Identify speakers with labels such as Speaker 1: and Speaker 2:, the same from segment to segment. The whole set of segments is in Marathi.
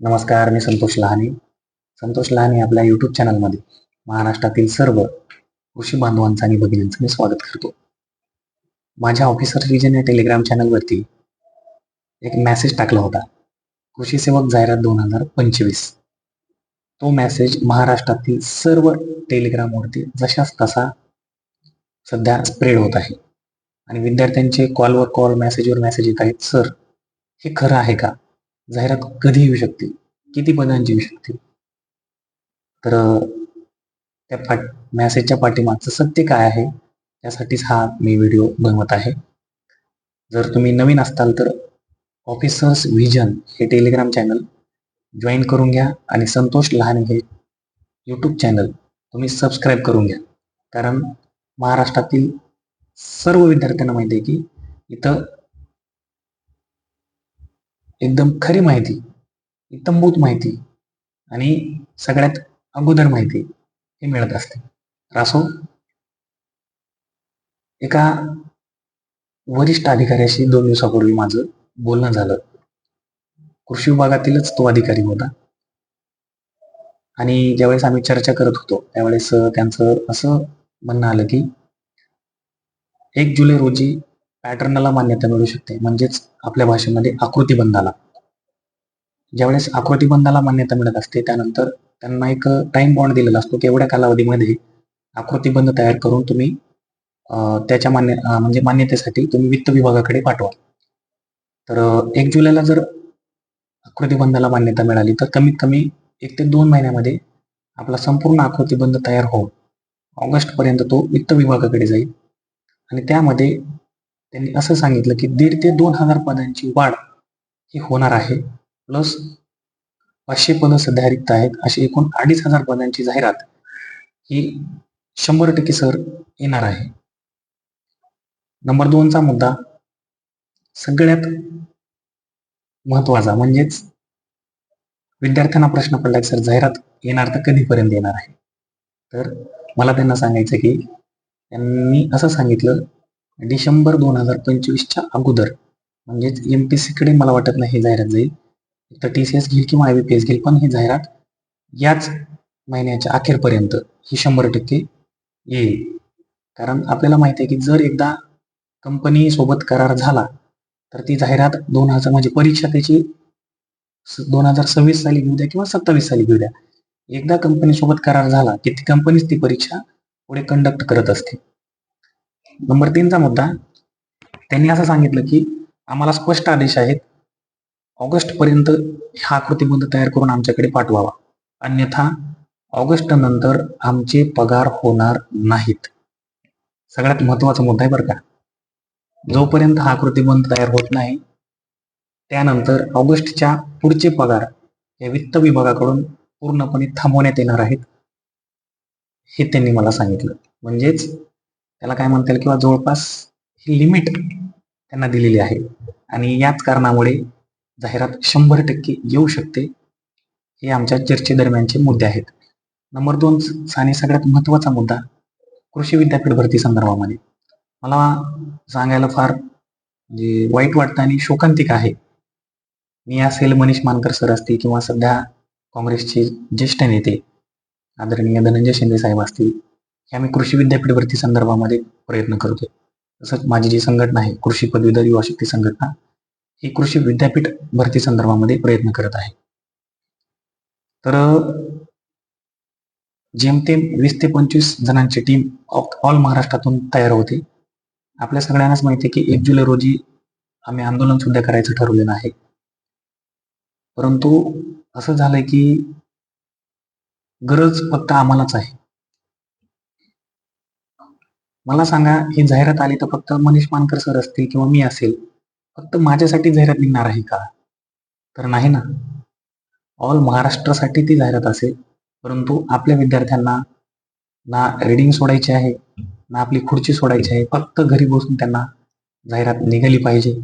Speaker 1: नमस्कार मी संतोष लहाने. संतोष लहाने आपल्या यूट्यूब चॅनलमध्ये महाराष्ट्रातील सर्व कृषी बांधवांचं आणि भगिनींचं मी स्वागत करतो. माझ्या ऑफिसर रिजन या टेलिग्राम चॅनलवरती एक मॅसेज टाकला होता. कृषी सेवक जाहिरात दोन हजार पंचवीस. तो मॅसेज महाराष्ट्रातील सर्व टेलिग्रामवरती जशाच तसा सध्या स्प्रेड होत आहे. आणि विद्यार्थ्यांचे कॉलवर कॉल मेसेजवर मेसेज येत आहेत. सर हे खरं आहे का? जाहिरात कधी येऊ शकते? किती पदांची येऊ शकते? तर त्या पाठ मॅसेजच्या पाठीमागचं सत्य काय आहे? त्यासाठीच हा मी व्हिडिओ बनवत आहे. जर तुम्ही नवीन असताल तर ऑफिसर्स व्हिजन हे टेलिग्राम चॅनल जॉईन करून घ्या आणि संतोष लहान हे यूट्यूब चॅनल तुम्ही सबस्क्राईब करून घ्या. कारण महाराष्ट्रातील सर्व विद्यार्थ्यांना माहिती आहे की इथं एकदम खरी माहिती इतंभूत माहिती आणि सगळ्यात अगोदर माहिती हे मिळत असते. रासो असो एका वरिष्ठ अधिकाऱ्याशी दोन दिवसापूर्वी माझं बोलणं झालं. कृषी विभागातीलच तो अधिकारी होता. आणि ज्यावेळेस आम्ही चर्चा करत होतो त्यावेळेस त्यांचं असं म्हणणं आलं की एक जुलै रोजी पॅटर्नला मान्यता मिळू शकते. म्हणजेच आपल्या भाषेमध्ये आकृतीबंधाला. ज्यावेळेस आकृतीबंधाला मान्यता मिळत असते त्यानंतर त्यांना एक टाइम बॉन्ड दिलेला असतो की एवढ्या कालावधीमध्ये आकृतीबंध तयार करून तुम्ही त्याच्या मान्य म्हणजे मान्यतेसाठी तुम्ही वित्त विभागाकडे पाठवा. तर एक जुलैला जर आकृतीबंधाला मान्यता मिळाली तर कमीत कमी एक ते दोन महिन्यामध्ये आपला संपूर्ण आकृतीबंध तयार होऊन ऑगस्टपर्यंत तो वित्त विभागाकडे जाईल. आणि त्यामध्ये त्यांनी असं सांगितलं की दीड ते दोन हजार पदांची वाढ ही होणार आहे. प्लस पाचशे पदं सध्या रिक्त आहेत. अशी एकूण अडीच हजार पदांची जाहिरात ही शंभर टक्के सर येणार आहे. नंबर दोनचा मुद्दा सगळ्यात महत्त्वाचा म्हणजेच विद्यार्थ्यांना प्रश्न पडला की सर जाहिरात येणार तर कधीपर्यंत येणार आहे? तर मला त्यांना सांगायचं की त्यांनी असं सांगितलं डिसेंबर दोन हजार पंचवीसच्या अगोदर म्हणजेच एम पी कडे मला वाटत नाही ही जाहिरात जाईल. तर टी सी एस घेईल किंवा आय बी पी एस घेईल पण ही जाहिरात याच महिन्याच्या अखेरपर्यंत ही शंभर टक्के येईल. कारण आपल्याला माहिती आहे की जर एकदा कंपनी सोबत करार झाला तर ती जाहिरात दोन हजार म्हणजे परीक्षा त्याची दोन हजार सव्वीस साली घेऊ द्या किंवा सत्तावीस साली घेऊ द्या. एकदा कंपनीसोबत करार झाला की ती कंपनीच ती परीक्षा पुढे कंडक्ट करत असते. नंबर तीनचा मुद्दा त्यांनी असं सांगितलं की आम्हाला स्पष्ट आदेश आहेत ऑगस्ट पर्यंत हा कृतीबंध तयार करून आमच्याकडे पाठवावा. अन्यथा ऑगस्ट नंतर आमचे पगार होणार नाहीत. सगळ्यात महत्त्वाचा मुद्दा आहे बरं का. जोपर्यंत हा कृतीबंध तयार होत नाही त्यानंतर ऑगस्टच्या पुढचे पगार या वित्त विभागाकडून पूर्णपणे थांबवण्यात येणार आहेत हे त्यांनी मला सांगितलं. म्हणजेच त्याला काय म्हणता येईल? किंवा जवळपास ही लिमिट त्यांना दिलेली आहे. आणि याच कारणामुळे जाहिरात शंभर टक्के येऊ शकते हे आमच्या चर्चेदरम्यानचे मुद्दे आहेत. नंबर दोन आणि सगळ्यात महत्त्वाचा मुद्दा कृषी विद्यापीठ भरती संदर्भामध्ये. मला सांगायला फार म्हणजे वाईट वाटतं आणि शोकांतिक आहे. मी असेल मनीष मानकर सर असतील किंवा सध्या काँग्रेसचे ज्येष्ठ नेते आदरणीय धनंजय शिंदे साहेब असतील आम्ही कृषी विद्यापीठ भरती संदर्भामध्ये प्रयत्न करतोय. तसंच माझी जी संघटना आहे कृषी पदवीधर युवा शक्ती संघटना ही कृषी विद्यापीठ भरती संदर्भामध्ये प्रयत्न करत आहे. तर जेमतेम वीस ते पंचवीस जणांची टीम ऑल महाराष्ट्रातून तयार होते. आपल्या सगळ्यांनाच माहिती आहे की एक जुलै रोजी आम्ही आंदोलन सुद्धा करायचं ठरवलेलं आहे. परंतु असं झालंय की गरज फक्त आम्हालाच आहे. मला सांगा ही जाहिरात आली तर फक्त मनीष मानकर सर असतील किंवा मी असेल फक्त माझ्यासाठी जाहिरात निघणार आहे का? तर नाही ना. ऑल महाराष्ट्रासाठी ती जाहिरात असेल परंतु आपल्या विद्यार्थ्यांना ना रीडिंग सोडायची आहे ना आपली खुर्ची सोडायची आहे फक्त घरी बसून त्यांना जाहिरात निघाली पाहिजे.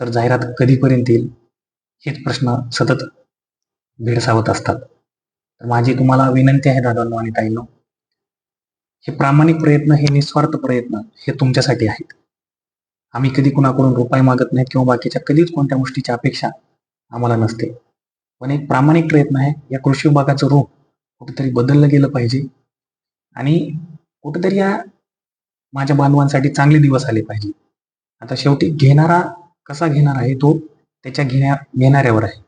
Speaker 1: सर जाहिरात कधीपर्यंत येईल? हेच प्रश्न सतत भेडसावत असतात. तर माझी तुम्हाला विनंती आहे दादांनो आणि ताईंनो हे प्रामाणिक प्रयत्न हे निस्वार्थ प्रयत्न हे तुमच्यासाठी आहेत. आम्ही कधी कुणाकडून रुपये मागत नाहीत किंवा बाकीच्या कधीच कोणत्या गोष्टीची अपेक्षा आम्हाला नसते. पण एक प्रामाणिक प्रयत्न आहे या कृषी विभागाचं रूप कुठेतरी बदललं गेलं पाहिजे. आणि कुठेतरी या माझ्या बांधवांसाठी चांगले दिवस आले पाहिजे. आता शेवटी घेणारा कसा घेणार आहे तो त्याच्या घेण्या घेणाऱ्यावर आहे.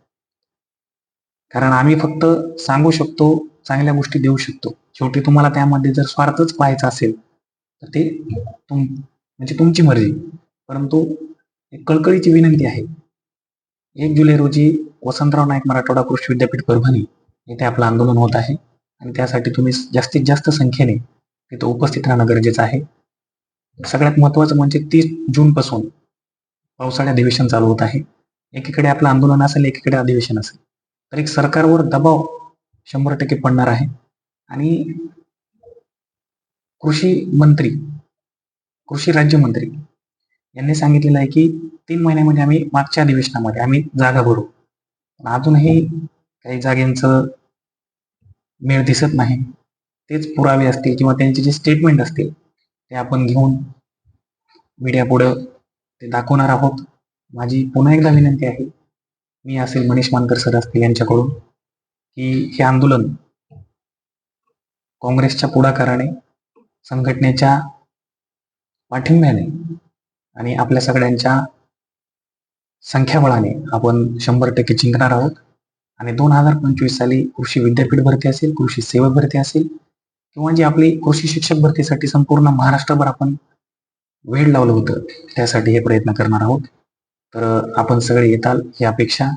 Speaker 1: कारण आम्ही फक्त सांगू शकतो चांगल्या गोष्टी देऊ शकतो. शेवटी तुम्हाला त्यामध्ये जर स्वार्थच पाहायचा असेल तर ते तुम म्हणजे तुमची मर्जी. परंतु एक कळकळीची विनंती आहे. एक जुलै रोजी वसंतराव नाईक मराठवाडा कृषी विद्यापीठ परभणी येथे आपलं आंदोलन होत आहे. आणि त्यासाठी तुम्ही जास्तीत जास्त संख्येने तिथं उपस्थित राहणं गरजेचं आहे. सगळ्यात महत्त्वाचं म्हणजे तीस जूनपासून पावसाळ्या अधिवेशन चालू होत आहे. एकीकडे आपलं आंदोलन असेल एकीकडे अधिवेशन असेल. तर एक सरकारवर दबाव शंभर टक्के पडणार आहे. आणि कृषी मंत्री कृषी राज्यमंत्री यांनी सांगितलेलं आहे की तीन महिन्यामध्ये आम्ही मागच्या अधिवेशनामध्ये आम्ही जागा भरू. पण अजूनही काही जागेंचं मेळ दिसत नाही. तेच पुरावे असतील किंवा त्यांचे जे स्टेटमेंट असतील ते आपण घेऊन मीडिया पुढं ते दाखवणार आहोत. माझी पुन्हा एकदा विनंती आहे मी असेल मनीष मानकर सर असतील यांच्याकडून की हे आंदोलन काँग्रेसच्या पुढाकाराने संघटनेच्या पाठिंब्याने आणि आपल्या सगळ्यांच्या संख्याबळाने आपण शंभर टक्के जिंकणार आहोत. आणि दोन हजार पंचवीस साली कृषी विद्यापीठ भरती असेल कृषी सेवक भरती असेल किंवा जी आपली कृषी शिक्षक भरतीसाठी संपूर्ण महाराष्ट्रभर आपण वेळ लावलं होतं त्यासाठी हे प्रयत्न करणार आहोत. तर आपण सगळे येताल ही अपेक्षा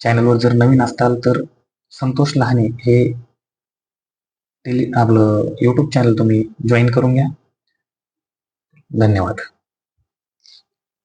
Speaker 1: चॅनलवर जर नवीन असताल तर संतोष लहाने हे टेली आपलं यूट्यूब चॅनल तुम्ही जॉईन करून घ्या. धन्यवाद.